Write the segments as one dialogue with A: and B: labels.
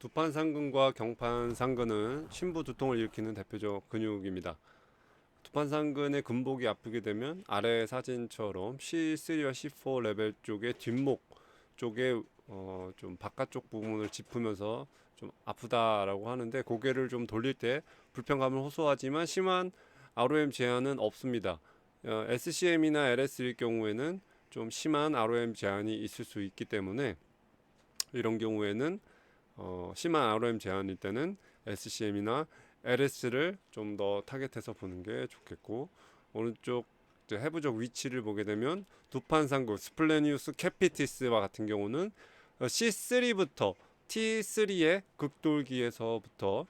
A: 두판 상근과 경판 상근은 심부 두통을 일으키는 대표적 근육입니다. 두판 상근의 근복이 아프게 되면 아래 사진처럼 C3와 C4 레벨 쪽의 뒷목 쪽에 어, 좀 바깥쪽 부분을 짚으면서 좀 아프다라고 하는데 고개를 좀 돌릴 때 불편감을 호소하지만 심한 ROM 제한은 없습니다. 어, SCM이나 LS일 경우에는 좀 심한 ROM 제한이 있을 수 있기 때문에 이런 경우에는 어, 심한 ROM 제한일 때는 SCM이나 LS를 좀 더 타겟해서 보는 게 좋겠고 오른쪽 해부적 위치를 보게 되면 두판상구 스플레니우스 캐피티스와 같은 경우는 어, C3부터 T3의 극돌기에서부터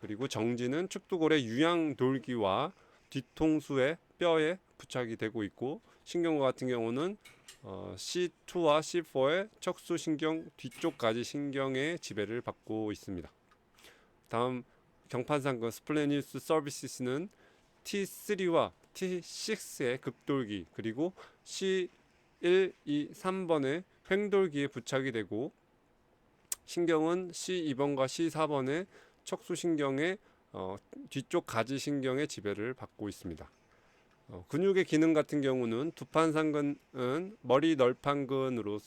A: 그리고 정지는 축두골의 유양 돌기와 뒤통수의 뼈에 부착이 되고 있고 신경과 같은 경우는 어, C2와 C4의 척수 신경 뒤쪽까지 신경의 지배를 받고 있습니다. 다음 경판상근 스플레니우스 서비스는 T3와 T6의 극돌기 그리고 C1, 2, 3번의 횡돌기에 부착이 되고 신경은 C2번과 C4번의 척수신경의 어, 뒤쪽 가지신경의 지배를 받고 있습니다. 어, 근육의 기능 같은 경우는 두판상근은 머리 널판근으로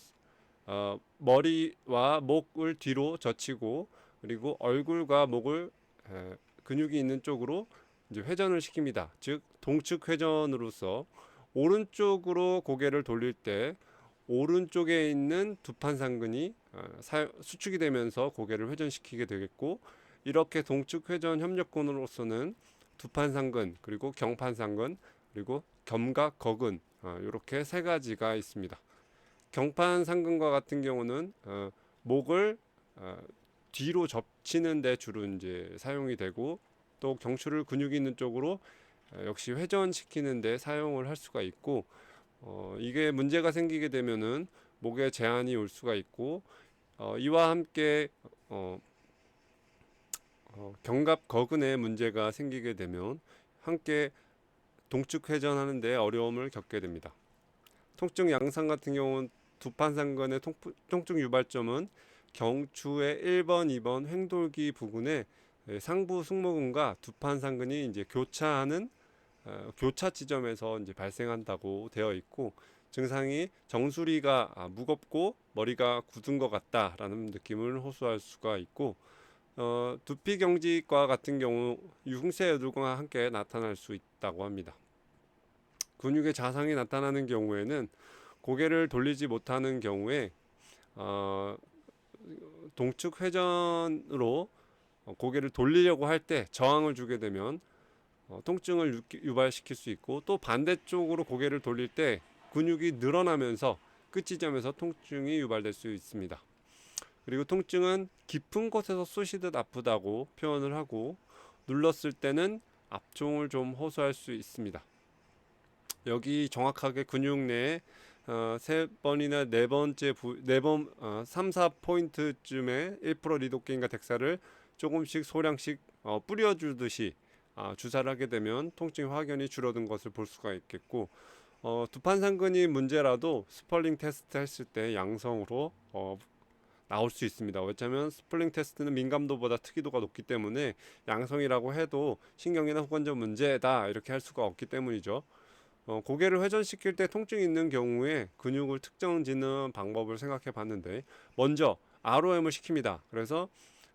A: 어, 머리와 목을 뒤로 젖히고 그리고 얼굴과 목을 에, 근육이 있는 쪽으로 이제 회전을 시킵니다. 즉 동측 회전으로서 오른쪽으로 고개를 돌릴 때 오른쪽에 있는 두판상근이 어, 사- 수축이 되면서 고개를 회전시키게 되겠고 이렇게 동측 회전 협력근으로서는 두판상근 그리고 경판상근 그리고 겸각 거근 어, 이렇게 세 가지가 있습니다. 경판 상근과 같은 경우는 어, 목을 어, 뒤로 접치는 데 주로 이제 사용이 되고 또 경추를 근육이 있는 쪽으로 어, 역시 회전시키는 데 사용을 할 수가 있고 어, 이게 문제가 생기게 되면은 목에 제한이 올 수가 있고 어, 이와 함께 어, 어, 견갑 거근에 문제가 생기게 되면 함께 동측 회전하는 데 어려움을 겪게 됩니다. 통증 양상 같은 경우는 두판상근의 통, 통증 유발점은 경추의 1번, 2번 횡돌기 부근에 예, 상부 승모근과 두판상근이 이제 교차하는 어, 교차 지점에서 이제 발생한다고 되어 있고 증상이 정수리가 아, 무겁고 머리가 굳은 것 같다라는 느낌을 호소할 수가 있고 어, 두피 경직과 같은 경우 흉쇄 여들과 함께 나타날 수 있다고 합니다. 근육의 자상이 나타나는 경우에는 고개를 돌리지 못하는 경우에 어, 동측 회전으로 어, 고개를 돌리려고 할 때 저항을 주게 되면 어, 통증을 유- 유발시킬 수 있고 또 반대쪽으로 고개를 돌릴 때 근육이 늘어나면서 끝 지점에서 통증이 유발될 수 있습니다. 그리고 통증은 깊은 곳에서 쑤시듯 아프다고 표현을 하고 눌렀을 때는 압총을 좀 호소할 수 있습니다. 여기 정확하게 근육 내에 어, 세 번이나 네 번째 부, 네번 어, 3, 4 포인트쯤에 1% 리도케인과 덱사를 조금씩 소량씩 어, 뿌려주듯이 아, 주사를 하게 되면 통증 확연히 줄어든 것을 볼 수가 있겠고 어, 두판상근이 문제라도 스펄링 테스트 했을 때 양성으로 어, 나올 수 있습니다. 왜냐하면 스플링 테스트는 민감도보다 특이도가 높기 때문에 양성이라고 해도 신경이나 후관절 문제다 이렇게 할 수가 없기 때문이죠. 어, 고개를 회전시킬 때 통증이 있는 경우에 근육을 특정 짓는 방법을 생각해 봤는데 먼저 ROM을 시킵니다. 그래서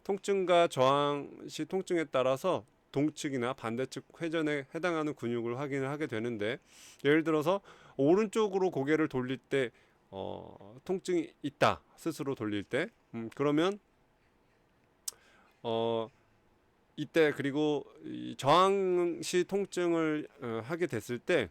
A: 통증과 저항 시 통증에 따라서 동측이나 반대측 회전에 해당하는 근육을 확인을 하게 되는데 예를 들어서 오른쪽으로 고개를 돌릴 때 어, 통증이 있다 스스로 돌릴 때 음, 그러면 어 이때 그리고 이 저항 시 통증을 어, 하게 됐을 때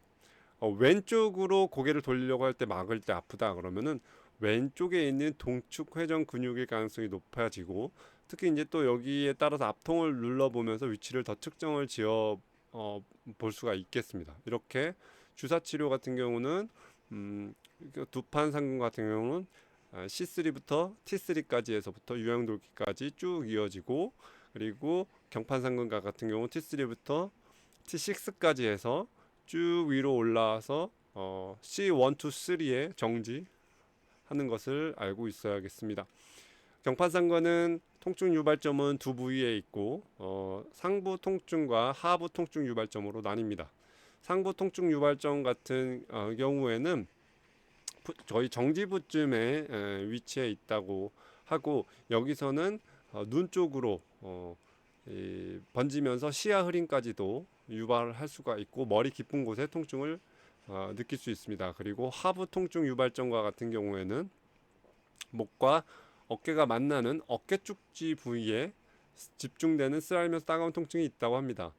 A: 어, 왼쪽으로 고개를 돌리려고 할 때 막을 때 아프다 그러면은 왼쪽에 있는 동축 회전 근육의 가능성이 높아지고 특히 이제 또 여기에 따라서 앞통을 눌러 보면서 위치를 더 측정을 지어 어, 볼 수가 있겠습니다. 이렇게 주사 치료 같은 경우는 음, 그 두판 상근 같은 경우는 아, C3부터 T3까지 해서부터 유형 돌기까지 쭉 이어지고 그리고 경판 상근과 같은 경우 T3부터 T6까지 해서 쭉 위로 올라와서 어, C1, 2, 3에 정지하는 것을 알고 있어야겠습니다. 경판상근은 통증 유발점은 두 부위에 있고 어, 상부 통증과 하부 통증 유발점으로 나뉩니다. 상부 통증 유발점 같은 어, 경우에는 부- 저희 정지부쯤에 에, 위치해 있다고 하고 여기서는 어, 눈 쪽으로 어, 이, 번지면서 시야 흐림까지도 유발할 수가 있고 머리 깊은 곳에 통증을 어, 느낄 수 있습니다. 그리고 하부 통증 유발점과 같은 경우에는 목과 어깨가 만나는 어깨 쪽지 부위에 집중되는 쓰라리면서 따가운 통증이 있다고 합니다.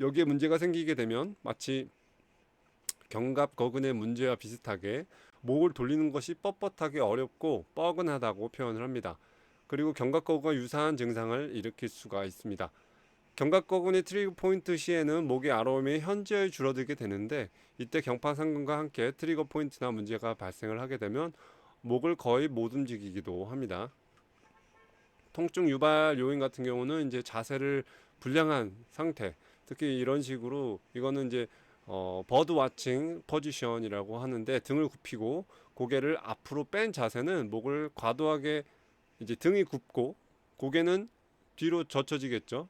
A: 여기에 문제가 생기게 되면 마치 견갑 거근의 문제와 비슷하게 목을 돌리는 것이 뻣뻣하게 어렵고 뻐근하다고 표현을 합니다. 그리고 견갑거근과 유사한 증상을 일으킬 수가 있습니다. 견갑거근의 트리거 포인트 시에는 목의 아로움이 현저히 줄어들게 되는데 이때 경파상근과 함께 트리거 포인트나 문제가 발생을 하게 되면 목을 거의 못 움직이기도 합니다. 통증 유발 요인 같은 경우는 이제 자세를 불량한 상태, 특히 이런 식으로 이거는 이제 어, 버드 와칭 포지션이라고 하는데 등을 굽히고 고개를 앞으로 뺀 자세는 목을 과도하게 이제 등이 굽고 고개는 뒤로 젖혀지겠죠.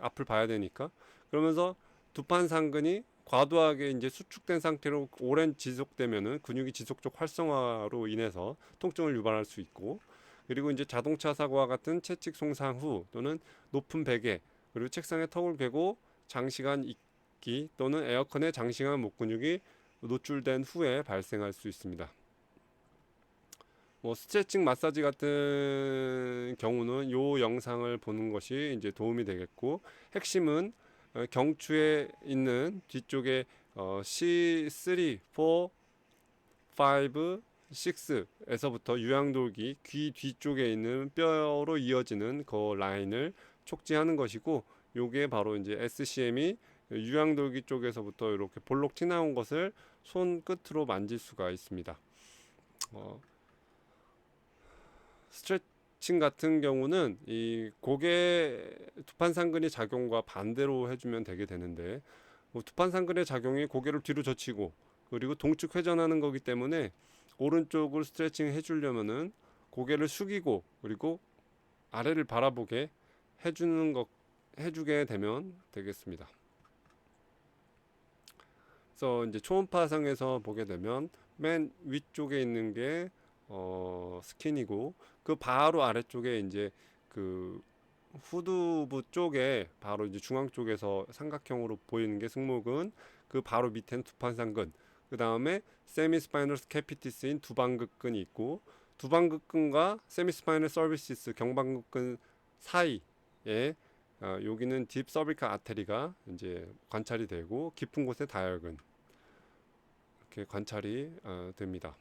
A: 앞을 봐야 되니까. 그러면서 두판 상근이 과도하게 이제 수축된 상태로 오랜 지속되면은 근육이 지속적 활성화로 인해서 통증을 유발할 수 있고 그리고 이제 자동차 사고와 같은 채찍 손상 후 또는 높은 베개 그리고 책상에 턱을 괴고 장시간 있기 또는 에어컨에 장시간 목 근육이 노출된 후에 발생할 수 있습니다. 뭐 스트레칭 마사지 같은 경우는 요 영상을 보는 것이 이제 도움이 되겠고 핵심은 어, 경추에 있는 뒤쪽에 어, C3, 4, 5, 6에서부터 유양돌기 귀 뒤쪽에 있는 뼈로 이어지는 그 라인을 촉지하는 것이고 요게 바로 이제 SCM이 유양돌기 쪽에서부터 이렇게 볼록 튀나온 것을 손 끝으로 만질 수가 있습니다. 어, 스트레칭 같은 경우는 이 고개 두판상근의 작용과 반대로 해주면 되게 되는데 뭐 두판상근의 작용이 고개를 뒤로 젖히고 그리고 동축 회전하는 거기 때문에 오른쪽을 스트레칭 해주려면은 고개를 숙이고 그리고 아래를 바라보게 해주는 것 해주게 되면 되겠습니다. 그래서 이제 초음파상에서 보게 되면 맨 위쪽에 있는 게 어, 스킨이고 그 바로 아래쪽에 이제 그 후두부 쪽에 바로 이제 중앙 쪽에서 삼각형으로 보이는 게 승모근 그 바로 밑에는 두판상근 그 다음에 세미스파이널 스 캐피티스인 두방극근이 있고 두방극근과 세미스파이널 서비시스 경방극근 사이에 어, 여기는 딥 서비컬 아테리가 이제 관찰이 되고 깊은 곳에 다혈근 이렇게 관찰이 어, 됩니다.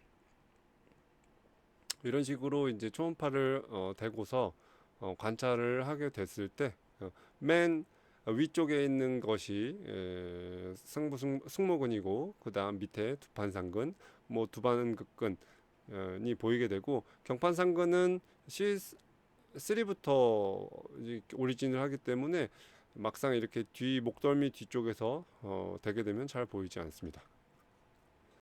A: 이런 식으로 이제 초음파를 어, 대고서 어, 관찰을 하게 됐을 때맨 위쪽에 있는 것이 에, 승부 승, 승모근이고 그 다음 밑에 두판상근 뭐 두반극근이 보이게 되고 경판상근은 C3부터 오리진을 하기 때문에 막상 이렇게 뒤 목덜미 뒤쪽에서 어, 되게 되면 잘 보이지 않습니다.